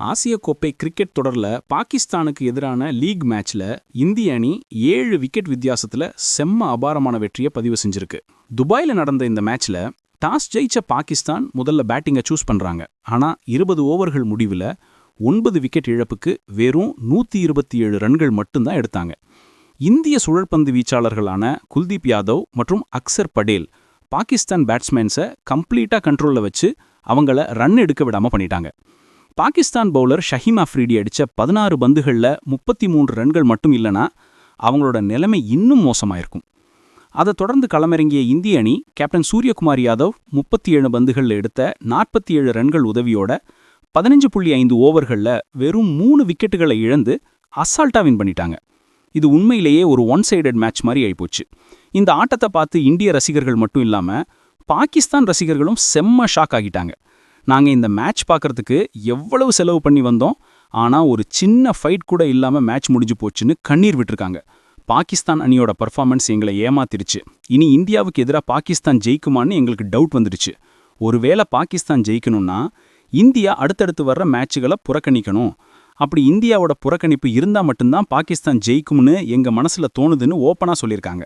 ஆசிய கோப்பை கிரிக்கெட் தொடர்ல பாகிஸ்தானுக்கு எதிரான லீக் மேட்ச்ல இந்திய அணி ஏழு விக்கெட் வித்தியாசத்துல செம்ம அபாரமான வெற்றியை பதிவு செஞ்சிருக்கு. துபாயில் நடந்த இந்த மேட்ச்ல டாஸ் ஜெயிச்ச பாகிஸ்தான் முதல்ல பேட்டிங்கை சூஸ் பண்றாங்க. ஆனா இருபது ஓவர்கள் முடிவுல ஒன்பது விக்கெட் இழப்புக்கு வெறும் நூத்தி இருபத்தி ஏழு ரன்கள் மட்டும்தான் எடுத்தாங்க. இந்திய சுழற்பந்து வீச்சாளர்களான குல்தீப் யாதவ் மற்றும் அக்சர் படேல் பாகிஸ்தான் பேட்ஸ்மேன்ஸை கம்ப்ளீட்டா கண்ட்ரோல்ல வச்சு அவங்கள ரன் எடுக்க விடாம பண்ணிட்டாங்க. பாகிஸ்தான் பவுலர் ஷஹீம் அஃப்ரீடி அடிச்ச பதினாறு பந்துகளில் முப்பத்தி மூன்று ரன்கள் மட்டும் இல்லைனா அவங்களோட நிலைமை இன்னும் மோசமாயிருக்கும். அதை தொடர்ந்து களமிறங்கிய இந்திய அணி கேப்டன் சூரியகுமார் யாதவ் முப்பத்தி ஏழு பந்துகளில் எடுத்த நாற்பத்தி ஏழு ரன்கள் உதவியோட பதினஞ்சு புள்ளி ஐந்து ஓவர்களில் வெறும் மூணு விக்கெட்டுகளை இழந்து அசால்ட்டா வின் பண்ணிட்டாங்க. இது உண்மையிலேயே ஒரு ஒன் சைடட் மேட்ச் மாதிரி ஆயிப்போச்சு. இந்த ஆட்டத்தை பார்த்து இந்திய ரசிகர்கள் மட்டும் இல்லாமல் பாகிஸ்தான் ரசிகர்களும் செம்ம ஷாக் ஆகிட்டாங்க. நாங்கள் இந்த மேட்ச் பார்க்கறதுக்கு எவ்வளவு செலவு பண்ணி வந்தோம் ஆனால் ஒரு சின்ன ஃபைட் கூட இல்லாமல் மேட்ச் முடிஞ்சு போச்சுன்னு கண்ணீர் விட்டுருக்காங்க. பாகிஸ்தான் அணியோட பர்ஃபார்மன்ஸ் எங்களை ஏமாத்திருச்சு. இனி இந்தியாவுக்கு எதிராக பாகிஸ்தான் ஜெயிக்குமான்னு எங்களுக்கு டவுட் வந்துடுச்சு ஒருவேளை பாகிஸ்தான் ஜெயிக்கணும்னா இந்தியா அடுத்தடுத்து வர்ற மேட்சுகளை புறக்கணிக்கணும். அப்படி இந்தியாவோட புறக்கணிப்பு இருந்தால் மட்டும்தான் பாகிஸ்தான் ஜெயிக்கும்னு எங்கள் மனசில் தோணுதுன்னு ஓப்பனாக சொல்லியிருக்காங்க.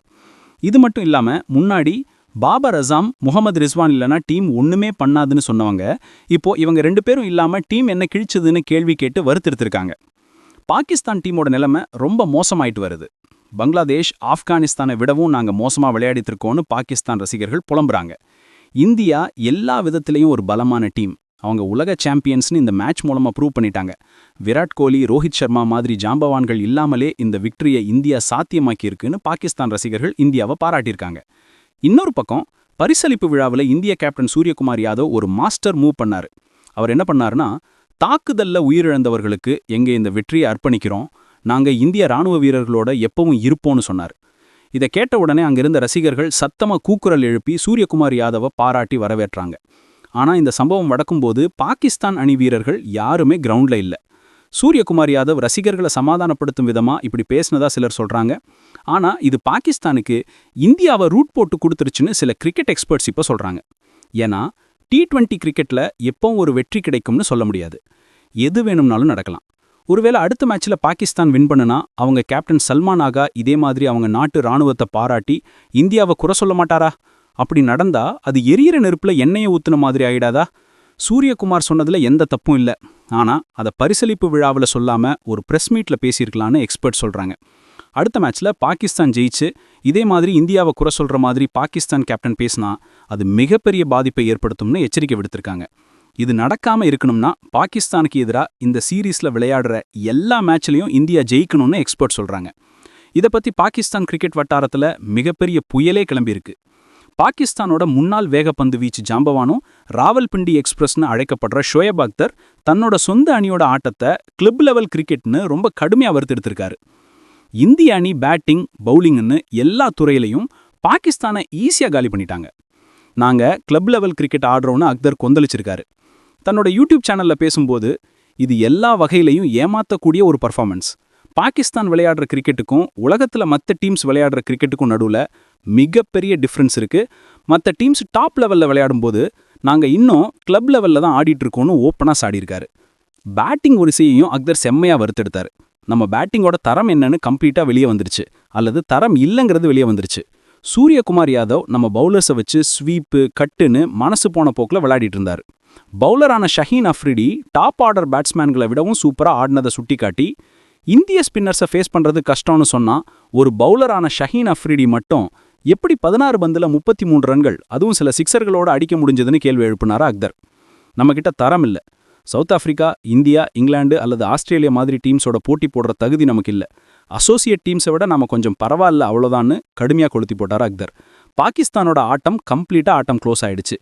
இது மட்டும் இல்லாமல் முன்னாடி பாபர் அசாம் முகமது ரிஸ்வான் இல்லைனா டீம் ஒன்றுமே பண்ணாதுன்னு சொன்னவங்க இப்போ இவங்க ரெண்டு பேரும் இல்லாமல் டீம் என்ன கிழிச்சதுன்னு கேள்வி கேட்டு வருத்திருத்திருக்காங்க பாகிஸ்தான் டீமோட நிலைமை ரொம்ப மோசமாயிட்டு வருது. பங்களாதேஷ் ஆப்கானிஸ்தானை விடவும் நாங்கள் மோசமாக விளையாடித்திருக்கோன்னு பாகிஸ்தான் ரசிகர்கள் புலம்புறாங்க. இந்தியா எல்லா விதத்திலையும் ஒரு பலமான டீம். அவங்க உலக சாம்பியன்ஸ்னு இந்த மேட்ச் மூலமாக ப்ரூவ் பண்ணிட்டாங்க. விராட் கோலி ரோஹித் சர்மா மாதிரி ஜாம்பவான்கள் இல்லாமலே இந்த விக்டரியை இந்தியா சாத்தியமாக்கியிருக்குன்னு பாகிஸ்தான் ரசிகர்கள் இந்தியாவை பாராட்டியிருக்காங்க. இன்னொரு பக்கம் பரிசளிப்பு விழாவில் இந்திய கேப்டன் சூரியகுமார் யாதவ் ஒரு மாஸ்டர் மூவ் பண்ணாரு. அவர் என்ன பண்ணாருன்னா தாக்குதல்ல உயிரிழந்தவர்களுக்கு எங்க இந்த வெற்றியை அர்ப்பணிக்கிறோம். நாங்க இந்திய ராணுவ வீரர்களோட எப்பவும் இருப்போம்னு சொன்னார். இதை கேட்ட உடனே அங்கிருந்த ரசிகர்கள் சத்தமா கூக்குரல் எழுப்பி சூரியகுமார் யாதவை பாராட்டி வரவேற்றாங்க. ஆனா இந்த சம்பவம் வடக்கும்போது பாகிஸ்தான் அணி வீரர்கள் யாருமே கிரவுண்ட்ல இல்லை. சூரியகுமார் யாதவ் ரசிகர்களை சமாதானப்படுத்தும் விதமா இப்படி பேசினதா சிலர் சொல்றாங்க. ஆனா இது பாகிஸ்தானுக்கு இந்தியாவை ரூட் போட்டு கொடுத்துருச்சுன்னு சில கிரிக்கெட் எக்ஸ்பர்ட்ஸ் இப்போ சொல்றாங்க. ஏன்னா டி டுவெண்ட்டி கிரிக்கெட்ல எப்பவும் ஒரு வெற்றி கிடைக்கும்னு சொல்ல முடியாது. எது வேணும்னாலும் நடக்கலாம். ஒருவேளை அடுத்த மேட்ச்ல பாகிஸ்தான் வின் பண்ணுனா அவங்க கேப்டன் சல்மான் ஆகா இதே மாதிரி அவங்க நாட்டு ராணுவத்தை பாராட்டி இந்தியாவை குறை சொல்ல மாட்டாரா? அப்படி நடந்தா அது எரியற நெருப்புல எண்ணெயை ஊத்துன மாதிரி ஆயிடாதா? சூரியகுமார் சொன்னதுல எந்த தப்பும் இல்லை. ஆனா அதை பரிசளிப்பு விழாவில் சொல்லாம ஒரு பிரஸ் மீட்ல பேசியிருக்கலான்னு எக்ஸ்பர்ட் சொல்றாங்க. அடுத்த மேட்ச்ல பாகிஸ்தான் ஜெயிச்சு இதே மாதிரி இந்தியாவை குறை சொல்ற மாதிரி பாகிஸ்தான் கேப்டன் பேசினா அது மிகப்பெரிய பாதிப்பை ஏற்படுத்தும்னு எச்சரிக்கை விடுத்திருக்காங்க. இது நடக்காம இருக்கணும்னா பாகிஸ்தானுக்கு எதிராக இந்த சீரீஸ்ல விளையாடுற எல்லா மேட்ச்லையும் இந்தியா ஜெயிக்கணும்னு எக்ஸ்பர்ட் சொல்றாங்க. இதை பத்தி பாகிஸ்தான் கிரிக்கெட் வட்டாரத்துல மிகப்பெரிய புயலே கிளம்பியிருக்கு. பாகிஸ்தானோட முன்னாள் வேகப்பந்து வீச்சு ஜாம்பவானும் ராவல்பிண்டி எக்ஸ்பிரஸ்னு அழைக்கப்படுற ஷோயப் அக்தர் தன்னோட சொந்த அணியோட ஆட்டத்தை கிளப் லெவல் கிரிக்கெட்னு ரொம்ப கடுமையாக வறுத்தெடுத்திருக்காரு இந்திய அணி பேட்டிங் பவுலிங்னு எல்லா துறையிலையும் பாகிஸ்தானை ஈஸியாக காலி பண்ணிட்டாங்க. நாங்கள் கிளப் லெவல் கிரிக்கெட் ஆடுறோன்னு அக்தர் கொந்தளிச்சிருக்காரு. தன்னோட யூடியூப் சேனலில் பேசும்போது இது எல்லா வகையிலையும் ஏமாத்தக்கூடிய ஒரு பர்ஃபார்மன்ஸ் பாகிஸ்தான் விளையாடுற கிரிக்கெட்டுக்கும் உலகத்தில் மற்ற டீம்ஸ் விளையாடுற கிரிக்கெட்டுக்கும் நடுவில் மிகப்பெரிய டிஃப்ரென்ஸ் இருக்குது மற்ற டீம்ஸ் டாப் லெவலில் விளையாடும்போது நாங்கள் இன்னும் கிளப் லெவலில் தான் ஆடிட்டு இருக்கோம்னு ஓப்பனாக சாடியிருக்காரு. பேட்டிங் வரிசையையும் அக்தர் செம்மையாக வறுத்தெடுத்தார். நம்ம பேட்டிங்கோட தரம் என்னன்னு கம்ப்ளீட்டாக வெளியே வந்துருச்சு. அல்லது தரம் இல்லைங்கிறது வெளியே வந்துருச்சு. சூரியகுமார் யாதவ் நம்ம பவுலர்ஸை வச்சு ஸ்வீப்பு கட்டுன்னு மனசு போன போக்கில் விளையாடிட்டு இருந்தார். பவுலரான ஷஹீன் அஃப்ரிடி டாப் ஆர்டர் பேட்ஸ்மேன்களை விடவும் சூப்பராக ஆடினதை சுட்டி காட்டி இந்திய ஸ்பின்னர்ஸை ஃபேஸ் பண்ணுறது கஷ்டம்னு சொன்னால் ஒரு பவுலரான ஷஹீன் அஃப்ரிடி மட்டும் எப்படி பதினாறு பந்தில் முப்பத்தி மூன்று ரன்கள் அதுவும் சில சிக்ஸர்களோடு அடிக்க முடிஞ்சதுன்னு கேள்வி எழுப்பினாரா அக்தர். நம்மக்கிட்ட தரம் இல்லை. சவுத் ஆஃப்ரிக்கா இந்தியா இங்கிலாந்து அல்லது ஆஸ்திரேலியா மாதிரி டீம்ஸோட போட்டி போடுற தகுதி நமக்கு இல்லை. அசோசியேட் டீம்ஸை விட நம்ம கொஞ்சம் பரவாயில்ல அவ்வளோதான்னு கடுமையாக கொளுத்தி போட்டார் அக்தர். பாகிஸ்தானோட ஆட்டம் கம்ப்ளீட்டாக ஆட்டம் க்ளோஸ் ஆயிடுச்சு.